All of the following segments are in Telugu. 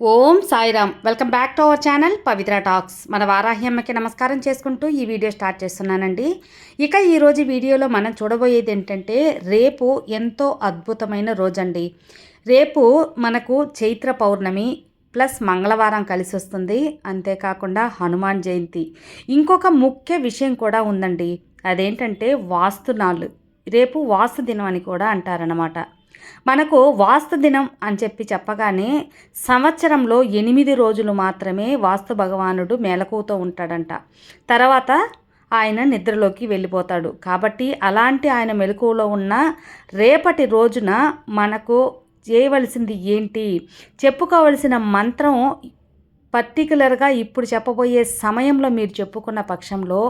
Om Sairam. Welcome back to our channel Pavitra talks. మన వారాహ్యమ్మకి నమస్కారం చేసుకుంటూ ఈ వీడియో స్టార్ట్ చేస్తున్నానండి. ఇక ఈరోజు వీడియోలో మనం చూడబోయేది ఏంటంటే రేపు ఎంతో అద్భుతమైన రోజండి. రేపు మనకు చైత్ర పౌర్ణమి ప్లస్ మంగళవారం కలిసి వస్తుంది. అంతేకాకుండా హనుమాన్ జయంతి. ఇంకొక ముఖ్య విషయం కూడా ఉందండి. అదేంటంటే వాస్తునాళ్ళు రేపు వాస్తు దినం అని కూడా అంటారనమాట మనకు వాస్తు దినం అని చెప్పి చెప్పగానే సంవత్సరంలో ఎనిమిది రోజులు మాత్రమే వాస్తు భగవానుడు మేలకుతో ఉంటాడంట. తర్వాత ఆయన నిద్రలోకి వెళ్ళిపోతాడు. కాబట్టి అలాంటి ఆయన మెలకువలో ఉన్న రేపటి రోజున మనకు చేయవలసింది ఏంటి? చెప్పుకోవలసిన మంత్రం పర్టికులర్గా ఇప్పుడు చెప్పబోయే సమయంలో మీరు చెప్పుకున్న పక్షంలో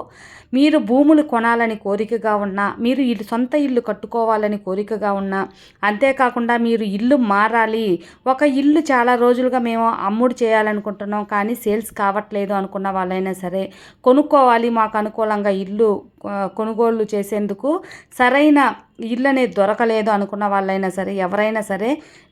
మీరు భూములు కొనాలని కోరికగా ఉన్నా మీరు ఇల్లు సొంత ఇల్లు కట్టుకోవాలని కోరికగా ఉన్నా అంతేకాకుండా మీరు ఇల్లు మారాలి ఒక ఇల్లు చాలా రోజులుగా మేము అమ్ముడు చేయాలనుకుంటున్నాం కానీ సేల్స్ కావట్లేదు అనుకున్న వాళ్ళైనా సరే కొనుక్కోవాలి మాకు అనుకూలంగా ఇల్లు కొనుగోలు చేసేందుకు సరైన ఇల్లు అనేది దొరకలేదు అనుకున్న వాళ్ళైనా సరే ఎవరైనా సరే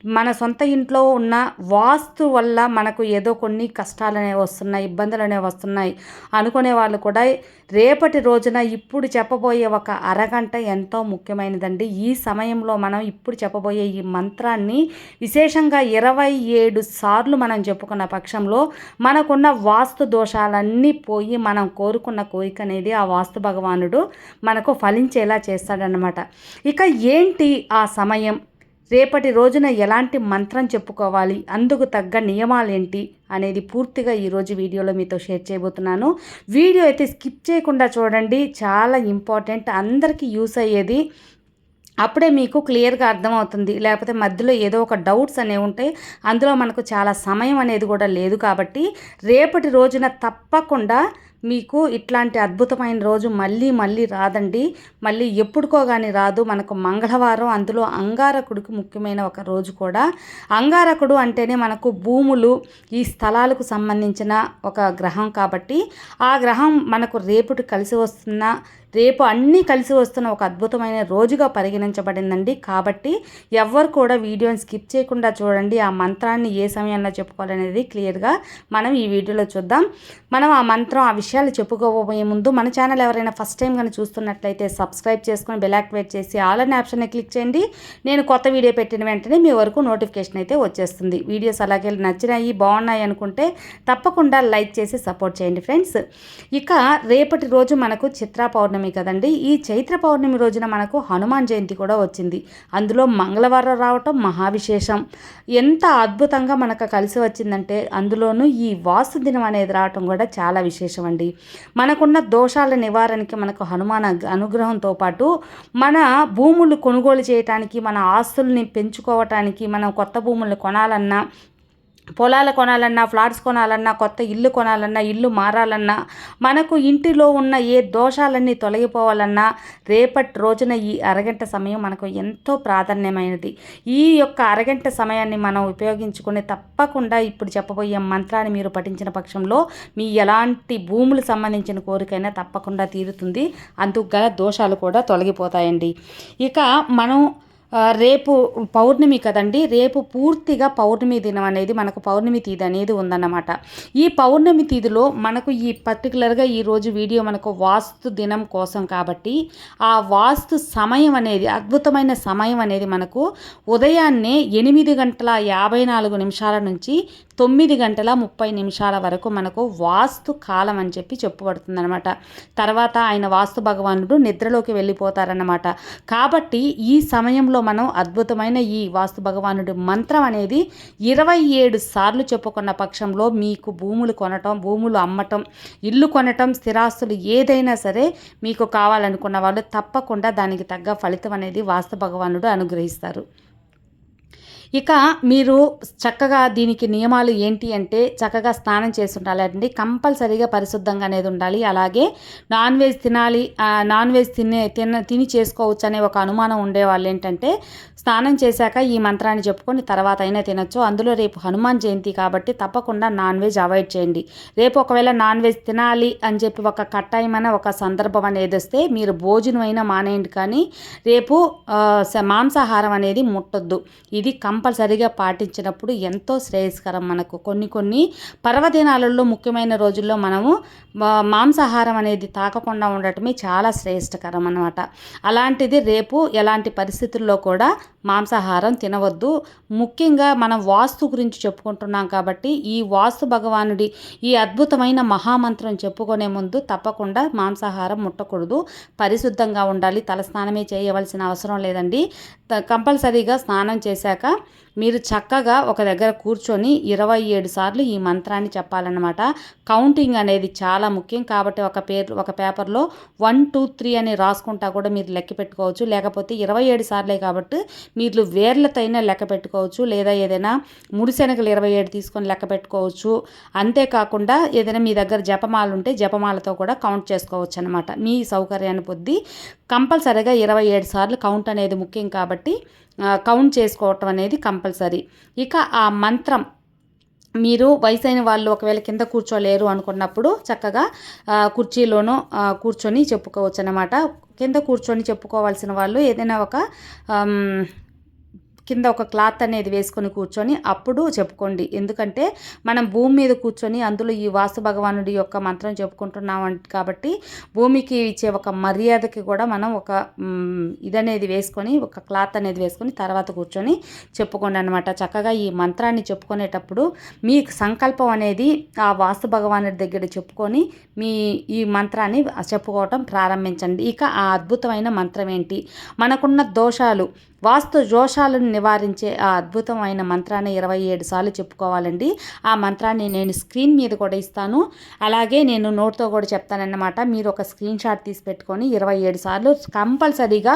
మన సొంత ఇంట్లో ఉన్న వాస్తు వల్ల మనకు ఏదో కొన్ని కష్టాలు అనేవి వస్తున్నాయి ఇబ్బందులు అనేవి వస్తున్నాయి అనుకునే వాళ్ళు కూడా రేపటి రోజున ఇప్పుడు చెప్పబోయే ఒక అరగంట ఎంతో ముఖ్యమైనదండి. ఈ సమయంలో మనం ఇప్పుడు చెప్పబోయే ఈ మంత్రాన్ని విశేషంగా ఇరవై ఏడు సార్లు మనం చెప్పుకున్న పక్షంలో మనకున్న వాస్తు దోషాలన్నీ పోయి మనం కోరుకున్న కోరిక అనేది ఆ వాస్తు భగవానుడు మనకు ఫలించేలా చేస్తాడనమాట ఇక ఏంటి ఆ సమయం? రేపటి రోజున ఎలాంటి మంత్రం చెప్పుకోవాలి? అందుకు తగ్గ నియమాలు ఏంటి అనేది పూర్తిగా ఈరోజు వీడియోలో మీతో షేర్ చేయబోతున్నాను. వీడియో అయితే స్కిప్ చేయకుండా చూడండి. చాలా ఇంపార్టెంట్. అందరికీ యూస్ అయ్యేది అప్పుడే మీకు క్లియర్గా అర్థమవుతుంది. లేకపోతే మధ్యలో ఏదో ఒక డౌట్స్ అనేవి ఉంటాయి. అందులో మనకు చాలా సమయం అనేది కూడా లేదు కాబట్టి రేపటి రోజున తప్పకుండా మీకు ఇట్లాంటి అద్భుతమైన రోజు మళ్ళీ మళ్ళీ రాదండి. మళ్ళీ ఎప్పుడుకో కానీ రాదు. మనకు మంగళవారం అందులో అంగారకుడికి ముఖ్యమైన ఒక రోజు కూడా. అంగారకుడు అంటేనే మనకు భూములు ఈ స్థలాలకు సంబంధించిన ఒక గ్రహం కాబట్టి ఆ గ్రహం మనకు రేపుటి కలిసి వస్తున్న రేపు అన్నీ కలిసి వస్తున్న ఒక అద్భుతమైన రోజుగా పరిగణించబడిందండి. కాబట్టి ఎవ్వరు కూడా వీడియోని స్కిప్ చేయకుండా చూడండి. ఆ మంత్రాన్ని ఏ సమయంలో చెప్పుకోవాలనేది క్లియర్గా మనం ఈ వీడియోలో చూద్దాం. మనం ఆ మంత్రం ఆ విషయాలు చెప్పుకోబోయే ముందు మన ఛానల్ ఎవరైనా ఫస్ట్ టైం కానీ చూస్తున్నట్లయితే సబ్స్క్రైబ్ చేసుకుని బెల్ యాక్టివేట్ చేసి ఆల్ అనే ఆప్షన్ని క్లిక్ చేయండి. నేను కొత్త వీడియో పెట్టిన వెంటనే మీ వరకు నోటిఫికేషన్ అయితే వచ్చేస్తుంది. వీడియోస్ అలాగే నచ్చినాయి బాగున్నాయి అనుకుంటే తప్పకుండా లైక్ చేసి సపోర్ట్ చేయండి ఫ్రెండ్స్. ఇక రేపటి రోజు మనకు చిత్రా పౌర్ణమి కదండి. ఈ చైత్ర పౌర్ణమి రోజున మనకు హనుమాన్ జయంతి కూడా వచ్చింది. అందులో మంగళవారం రావటం మహావిశేషం. ఎంత అద్భుతంగా మనకు కలిసి వచ్చిందంటే అందులోనూ ఈ వాసు దినం అనేది రావటం కూడా చాలా విశేషం అండి మనకున్న దోషాల నివారణకి మనకు హనుమాన అనుగ్రహంతో పాటు మన భూములు కొనుగోలు చేయటానికి మన ఆస్తుల్ని పెంచుకోవటానికి మనం కొత్త భూములు కొనాలన్నా పొలాలు కొనాలన్నా ఫ్లాట్స్ కొనాలన్నా కొత్త ఇల్లు కొనాలన్నా ఇల్లు మారాలన్నా మనకు ఇంటిలో ఉన్న ఏ దోషాలన్నీ తొలగిపోవాలన్నా రేపటి రోజున ఈ అరగంట సమయం మనకు ఎంతో ప్రాధాన్యమైనది. ఈ యొక్క అరగంట సమయాన్ని మనం ఉపయోగించుకుని తప్పకుండా ఇప్పుడు చెప్పబోయే మంత్రాన్ని మీరు పఠించిన పక్షంలో మీ ఎలాంటి భూములు సంబంధించిన కోరికైనా తప్పకుండా తీరుతుంది. అందుకు గల దోషాలు కూడా తొలగిపోతాయండి. ఇక మనం రేపు పౌర్ణమి కదండి రేపు పూర్తిగా పౌర్ణమి దినం అనేది మనకు పౌర్ణమి తీది అనేది ఉందన్నమాట. ఈ పౌర్ణమి తీదిలో మనకు ఈ పర్టికులర్గా ఈరోజు వీడియో మనకు వాస్తు దినం కోసం కాబట్టి ఆ వాస్తు సమయం అనేది అద్భుతమైన సమయం అనేది మనకు ఉదయాన్నే ఎనిమిది గంటల యాభై నాలుగు నిమిషాల నుంచి తొమ్మిది గంటల ముప్పై నిమిషాల వరకు మనకు వాస్తు కాలం అని చెప్పి చెప్పబడుతుంది అనమాట తర్వాత ఆయన వాస్తు భగవానుడు నిద్రలోకి వెళ్ళిపోతారన్నమాట. కాబట్టి ఈ సమయంలో మనం అద్భుతమైన ఈ వాస్తు భగవానుడి మంత్రం అనేది ఇరవై ఏడు సార్లు చెప్పుకున్న పక్షంలో మీకు భూములు కొనటం భూములు అమ్మటం ఇల్లు కొనటం స్థిరాస్తులు ఏదైనా సరే మీకు కావాలనుకున్న వాళ్ళు తప్పకుండా దానికి తగ్గ ఫలితం అనేది వాస్తు భగవానుడు అనుగ్రహిస్తారు. ఇక మీరు చక్కగా దీనికి నియమాలు ఏంటి అంటే చక్కగా స్నానం చేసి ఉండాలండి కంపల్సరీగా పరిశుద్ధంగా అనేది ఉండాలి. అలాగే నాన్ వెజ్ తినాలి నాన్ వెజ్ తినే తిన తిని చేసుకోవచ్చు అనే ఒక అనుమానం ఉండేవాళ్ళు ఏంటంటే స్నానం చేశాక ఈ మంత్రాన్ని చెప్పుకొని తర్వాత అయినా తినొచ్చు. అందులో రేపు హనుమాన్ జయంతి కాబట్టి తప్పకుండా నాన్ వెజ్ అవాయిడ్ చేయండి. రేపు ఒకవేళ నాన్ వెజ్ తినాలి అని చెప్పి ఒక కట్టాయమైన ఒక సందర్భం అనేది వస్తే మీరు భోజనం అయినా మానేయండి. కానీ రేపు మాంసాహారం అనేది ముట్టొద్దు. ఇది కం కంపల్సరిగా పాటించినప్పుడు ఎంతో శ్రేయస్కరం మనకు. కొన్ని కొన్ని పర్వదినాలలో ముఖ్యమైన రోజుల్లో మనము మాంసాహారం అనేది తాకకుండా ఉండటమే చాలా శ్రేష్టకరం అనమాట అలాంటిది రేపు ఎలాంటి పరిస్థితుల్లో కూడా మాంసాహారం తినవద్దు. ముఖ్యంగా మనం వాస్తు గురించి చెప్పుకుంటున్నాం కాబట్టి ఈ వాస్తు భగవానుడి ఈ అద్భుతమైన మహామంత్రం చెప్పుకునే ముందు తప్పకుండా మాంసాహారం ముట్టకూడదు. పరిశుద్ధంగా ఉండాలి. తలస్నానమే చేయవలసిన అవసరం లేదండి. కంపల్సరీగా స్నానం చేశాక మీరు చక్కగా ఒక దగ్గర కూర్చొని ఇరవై ఏడు సార్లు ఈ మంత్రాన్ని చెప్పాలన్నమాట. కౌంటింగ్ అనేది చాలా ముఖ్యం కాబట్టి ఒక పేరు ఒక పేపర్లో వన్ టూ త్రీ అని రాసుకుంటా కూడా మీరు లెక్క పెట్టుకోవచ్చు. లేకపోతే ఇరవై ఏడు సార్లే కాబట్టి మీరు వేర్లతైనా లెక్క పెట్టుకోవచ్చు లేదా ఏదైనా ముడిశెనగలు ఇరవై ఏడు తీసుకొని లెక్క పెట్టుకోవచ్చు. అంతేకాకుండా ఏదైనా మీ దగ్గర జపమాల ఉంటే జపమాలతో కూడా కౌంట్ చేసుకోవచ్చు అనమాట మీ సౌకర్యాన్ని పొద్ది కంపల్సరీగా ఇరవై ఏడు సార్లు కౌంట్ అనేది ముఖ్యం కాబట్టి కౌంట్ చేసుకోవటం అనేది కంపల్సరీ. ఇక ఆ మంత్రం మీరు వయసైన వాళ్ళు ఒకవేళ కింద కూర్చోలేరు అనుకున్నప్పుడు చక్కగా కుర్చీలోనూ కూర్చొని చెప్పుకోవచ్చు అనమాట కింద కూర్చొని చెప్పుకోవాల్సిన వాళ్ళు ఏదైనా ఒక కింద ఒక క్లాత్ అనేది వేసుకొని కూర్చొని అప్పుడు చెప్పుకోండి. ఎందుకంటే మనం భూమి మీద కూర్చొని అందులో ఈ వాస్తు భగవానుడి యొక్క మంత్రం చెప్పుకుంటున్నాం కాబట్టి భూమికి ఇచ్చే ఒక మర్యాదకి కూడా మనం ఒక ఇదనేది వేసుకొని ఒక క్లాత్ అనేది వేసుకొని తర్వాత కూర్చొని చెప్పుకోండి అనమాట చక్కగా ఈ మంత్రాన్ని చెప్పుకునేటప్పుడు మీ సంకల్పం అనేది ఆ వాస్తు భగవానుడి దగ్గర చెప్పుకొని మీ ఈ మంత్రాన్ని చెప్పుకోవటం ప్రారంభించండి. ఇక ఆ అద్భుతమైన మంత్రం ఏంటి? మనకున్న దోషాలు వాస్తు దోషాలను నివారించే ఆ అద్భుతమైన మంత్రాన్ని ఇరవై ఏడు సార్లు చెప్పుకోవాలండి. ఆ మంత్రాన్ని నేను స్క్రీన్ మీద కూడా ఇస్తాను. అలాగే నేను నోట్తో కూడా చెప్తానన్నమాట. మీరు ఒక స్క్రీన్ షాట్ తీసి పెట్టుకొని ఇరవై ఏడు సార్లు కంపల్సరీగా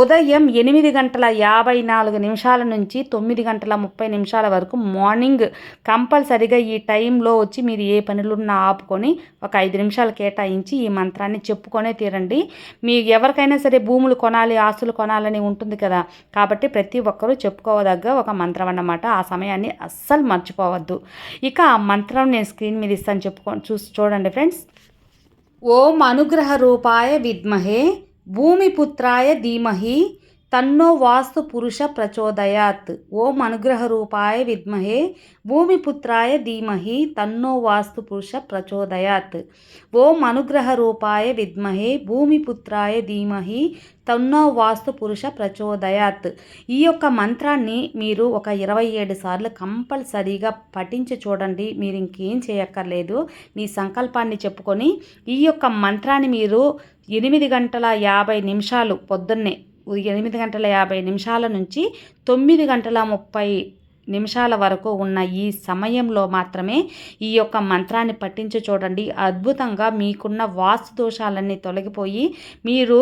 ఉదయం ఎనిమిది గంటల యాభై నాలుగు నిమిషాల నుంచి తొమ్మిది గంటల ముప్పై నిమిషాల వరకు మార్నింగ్ కంపల్సరీగా ఈ టైంలో వచ్చి మీరు ఏ పనులున్నా ఆపుకొని ఒక ఐదు నిమిషాలు కేటాయించి ఈ మంత్రాన్ని చెప్పుకొనే తీరండి. మీ ఎవరికైనా సరే భూములు కొనాలి ఆస్తులు కొనాలని ఉంటుంది కదా కాబట్టి ప్రతి ఒక్కరూ చెప్పుకోదగ్గ ఒక మంత్రం అన్నమాట. ఆ సమయాన్ని అస్సలు మర్చిపోవద్దు. ఇక ఆ మంత్రం నేను స్క్రీన్ మీద ఇస్తాను చెప్పుకో చూసి చూడండి ఫ్రెండ్స్. ఓం అనుగ్రహ రూపాయ విద్మహే భూమిపుత్రాయ ధీమహి తన్నో వాస్తు పురుష ప్రచోదయాత్. ఓం అనుగ్రహ రూపాయ విద్మహే. భూమిపుత్రాయ ధీమహి తన్నో వాస్తు పురుష ప్రచోదయాత్. ఓం అనుగ్రహ రూపాయ విద్మహే. భూమిపుత్రాయ ధీమహి తన్నో వాస్తు పురుష ప్రచోదయాత్. ఈ యొక్క మంత్రాన్ని మీరు ఒక ఇరవై ఏడు సార్లు కంపల్సరీగా పఠించి చూడండి. మీరు ఇంకేం చేయక్కర్లేదు. మీ సంకల్పాన్ని చెప్పుకొని ఈ యొక్క మంత్రాన్ని మీరు ఎనిమిది గంటల యాభై నిమిషాలు పొద్దున్నే ఎనిమిది గంటల యాభై నిమిషాల నుంచి తొమ్మిది గంటల ముప్పై నిమిషాల వరకు ఉన్న ఈ సమయంలో మాత్రమే ఈ యొక్క మంత్రాన్ని పట్టించి చూడండి. అద్భుతంగా మీకున్న వాస్తు దోషాలన్నీ తొలగిపోయి మీరు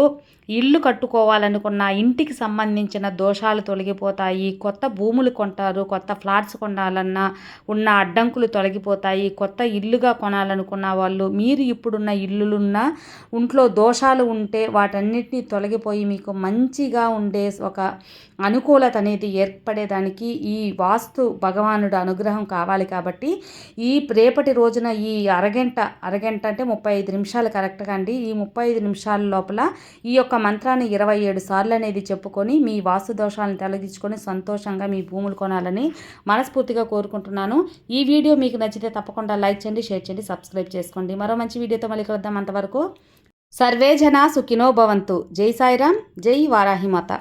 ఇల్లు కట్టుకోవాలనుకున్న ఇంటికి సంబంధించిన దోషాలు తొలగిపోతాయి. కొత్త భూములు కొంటారు కొత్త ఫ్లాట్స్ కొనాలన్నా ఉన్న అడ్డంకులు తొలగిపోతాయి. కొత్త ఇల్లుగా కొనాలనుకున్న వాళ్ళు మీరు ఇప్పుడున్న ఇల్లులున్న ఇంట్లో దోషాలు ఉంటే వాటన్నిటిని తొలగిపోయి మీకు మంచిగా ఉండే ఒక అనుకూలత అనేది ఏర్పడేదానికి ఈ వాస్తు భగవానుడు అనుగ్రహం కావాలి కాబట్టి ఈ రేపటి రోజున ఈ అరగంట అరగంట అంటే ముప్పై ఐదు నిమిషాలు కరెక్ట్గా అండి. ఈ ముప్పై ఐదు నిమిషాల లోపల ఈ యొక్క మంత్రాన్ని ఇరవై ఏడు సార్లు అనేది చెప్పుకొని మీ వాస్తు దోషాలను తొలగించుకొని సంతోషంగా మీ భూములు కొనాలని మనస్ఫూర్తిగా కోరుకుంటున్నాను. ఈ వీడియో మీకు నచ్చితే తప్పకుండా లైక్ చేయండి షేర్ చేయండి సబ్స్క్రైబ్ చేసుకోండి. మరో మంచి వీడియోతో మళ్ళీ కలుద్దాం అంతవరకు. సర్వేజన సుఖినో భవంతు. జై సాయిరామ్ జై వారాహిమాత.